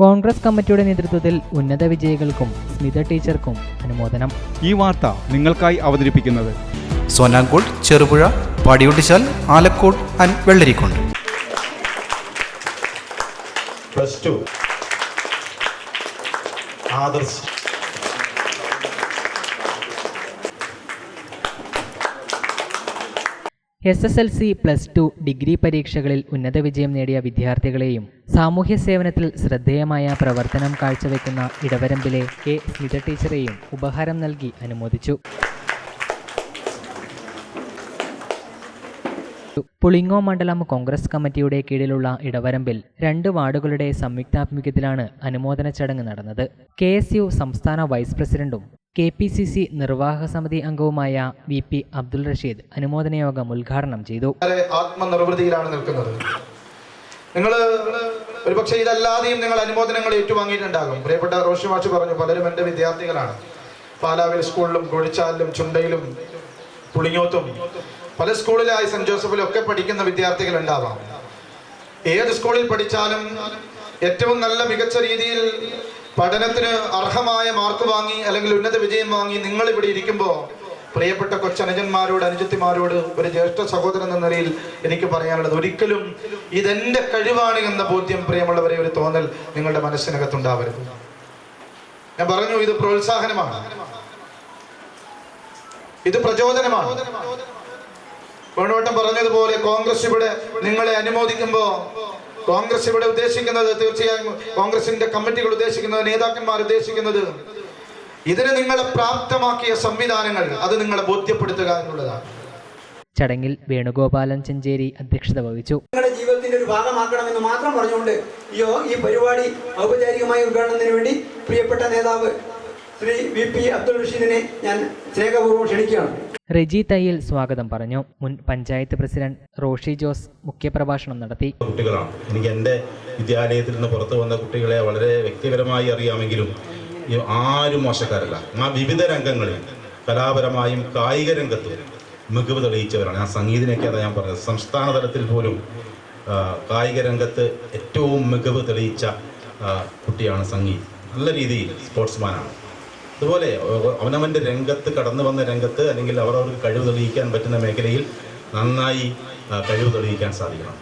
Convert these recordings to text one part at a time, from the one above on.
കോൺഗ്രസ് കമ്മിറ്റിയുടെ നേതൃത്വത്തിൽ ഉന്നത വിജയികൾക്കും സ്മിത ടീച്ചർക്കും അനുമോദനം. ഈ വാർത്ത നിങ്ങൾക്കായി അവതരിപ്പിക്കുന്നത്. Sonankode Cherupuzha Padiyotchal Alakode and Vellarikundu plus two. Adarsh. S S L C plus two degree പരീക്ഷകളിൽ ഉന്നത വിജയം നേടിയ വിദ്യാർത്ഥികളെയും സാമൂഹ്യ സേവനത്തിൽ ശ്രദ്ധേയമായ പ്രവർത്തനം കാഴ്ചവെക്കുന്ന ഇടവരമ്പിലെ കെ സ്മിത ടീച്ചറെയും ഉപഹാരം നൽകി അനുമോദിച്ചു. പുളിങ്ങോ മണ്ഡലം കോൺഗ്രസ് കമ്മിറ്റിയുടെ കീഴിലുള്ള ഇടവരമ്പിൽ രണ്ട് വാർഡുകളുടെ സംയുക്താഭിമുഖ്യത്തിലാണ് അനുമോദന ചടങ്ങ് നടന്നത്. കെ സംസ്ഥാന വൈസ് പ്രസിഡന്റും കെ പി സി സി നിർവാഹക സമിതി അംഗവുമായ വി പി അബ്ദുൾ റഷീദ് അനുമോദന യോഗം ഉദ്ഘാടനം ചെയ്തു. ആത്മനിർവൃതിയിലാണ് നിൽക്കുന്നത്. നിങ്ങൾ ഒരുപക്ഷെ ഇതല്ലാതെയും നിങ്ങൾ അനുമോദനങ്ങൾ ഏറ്റുവാങ്ങിയിട്ടുണ്ടാകും. പ്രിയപ്പെട്ട റോഷി മാഷ് പറഞ്ഞു പലരും എന്റെ വിദ്യാർത്ഥികളാണ്. പാലാവിൽ സ്കൂളിലും കുഴിച്ചാലിലും ചുണ്ടയിലും പുളിങ്ങോത്തും പല സ്കൂളിലായി സെന്റ് ജോസഫിലും ഒക്കെ പഠിക്കുന്ന വിദ്യാർത്ഥികൾ ഉണ്ടാവാം ഏത് സ്കൂളിൽ പഠിച്ചാലും ഏറ്റവും നല്ല മികച്ച രീതിയിൽ പഠനത്തിന് അർഹമായ മാർക്ക് വാങ്ങി അല്ലെങ്കിൽ ഉന്നത വിജയം വാങ്ങി നിങ്ങൾ ഇവിടെ ഇരിക്കുമ്പോൾ പ്രിയപ്പെട്ട കൊച്ചനുജന്മാരോട് അനുജത്തിമാരോട് ഒരു ജ്യേഷ്ഠ സഹോദരൻ എന്ന നിലയിൽ എനിക്ക് പറയാനുള്ളത് ഒരിക്കലും ഇതെന്റെ കഴിവാണ് എന്ന ബോധ്യം പ്രിയമുള്ളവരെ ഒരു തോന്നൽ നിങ്ങളുടെ മനസ്സിനകത്തുണ്ടാവരുത്. ഞാൻ പറഞ്ഞു ഇത് പ്രോത്സാഹനമാണ്. ഇത് പ്രചോദനമാണ്. വേണുവട്ടം പറഞ്ഞതുപോലെ കോൺഗ്രസ് ഇവിടെ നിങ്ങളെ അനുമോദിക്കുമ്പോ കോൺഗ്രസ് ഇവിടെ ഉദ്ദേശിക്കുന്നത് തീർച്ചയായും കോൺഗ്രസിന്റെ കമ്മിറ്റികൾ ഉദ്ദേശിക്കുന്നത് നേതാക്കന്മാർ ഉദ്ദേശിക്കുന്നത് ഇതിന് നിങ്ങളെ പ്രാപ്തമാക്കിയ സംവിധാനങ്ങൾ അത് നിങ്ങളെ ബോധ്യപ്പെടുത്തുക എന്നുള്ളതാണ്. ചടങ്ങിൽ വേണുഗോപാലൻ ചെഞ്ചേരി അധ്യക്ഷത വഹിച്ചു. നിങ്ങളുടെ ജീവിതത്തിന്റെ ഒരു ഭാഗമാക്കണമെന്ന് മാത്രം പറഞ്ഞുകൊണ്ട് ഈ ഈ പരിപാടി ഔപചാരികമായി ഉദ്ഘാടനത്തിന് വേണ്ടി പ്രിയപ്പെട്ട നേതാവ് ശ്രീ വി പി അബ്ദുൾ റഷീദിനെ ഞാൻ സ്നേഹപൂർവം ക്ഷണിക്കുകയാണ്. റെജി തയ്യൽ സ്വാഗതം പറഞ്ഞു. മുൻ പഞ്ചായത്ത് പ്രസിഡന്റ് റോഷി ജോസ് മുഖ്യപ്രഭാഷണം നടത്തി. കുട്ടികളാണ്. എനിക്ക് എന്റെ വിദ്യാലയത്തിൽ നിന്ന് പുറത്തു വന്ന കുട്ടികളെ വളരെ വ്യക്തിപരമായി അറിയാമെങ്കിലും ആരും മോശക്കാരല്ല. ആ വിവിധ രംഗങ്ങളിൽ കലാപരമായും കായിക രംഗത്തും മികവ് തെളിയിച്ചവരാണ്. ആ സംഗീതിനൊക്കെ അതാ ഞാൻ പറഞ്ഞത്. സംസ്ഥാന തലത്തിൽ പോലും കായിക രംഗത്ത് ഏറ്റവും മികവ് തെളിയിച്ച കുട്ടിയാണ് സംഗീത്. നല്ല രീതിയിൽ സ്പോർട്സ്മാനാണ്. അതുപോലെ അവ- അവനവന്റെ രംഗത്ത് കടന്നു വന്ന രംഗത്ത് അല്ലെങ്കിൽ അവരവർക്ക് കഴിവ് തെളിയിക്കാൻ പറ്റുന്ന മേഖലയിൽ നന്നായി കഴിവ് തെളിയിക്കാൻ സാധിക്കണം.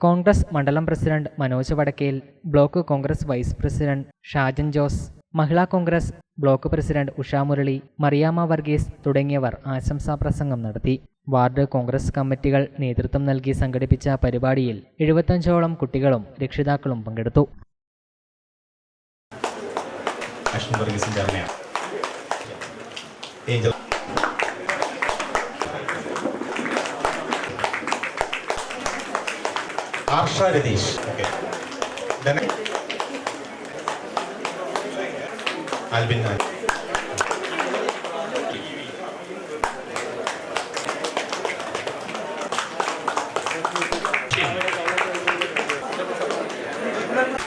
കോൺഗ്രസ് മണ്ഡലം president Manoj Vadakkel block Congress vice president Shajan Jose Mahila Congress block president Usha Murali Mariyamma Varghese തുടങ്ങിയവർ ആശംസാ പ്രസംഗം നടത്തി. വാർഡ് കോൺഗ്രസ് കമ്മിറ്റികൾ നേതൃത്വം നൽകി സംഘടിപ്പിച്ച പരിപാടിയിൽ എഴുപത്തഞ്ചോളം കുട്ടികളും രക്ഷിതാക്കളും പങ്കെടുത്തു. ആഷൻ വർഗീസിന്റെ അമ്മയാണ്. Angel. Arsha Ratheesh. Okay. Albin Nair.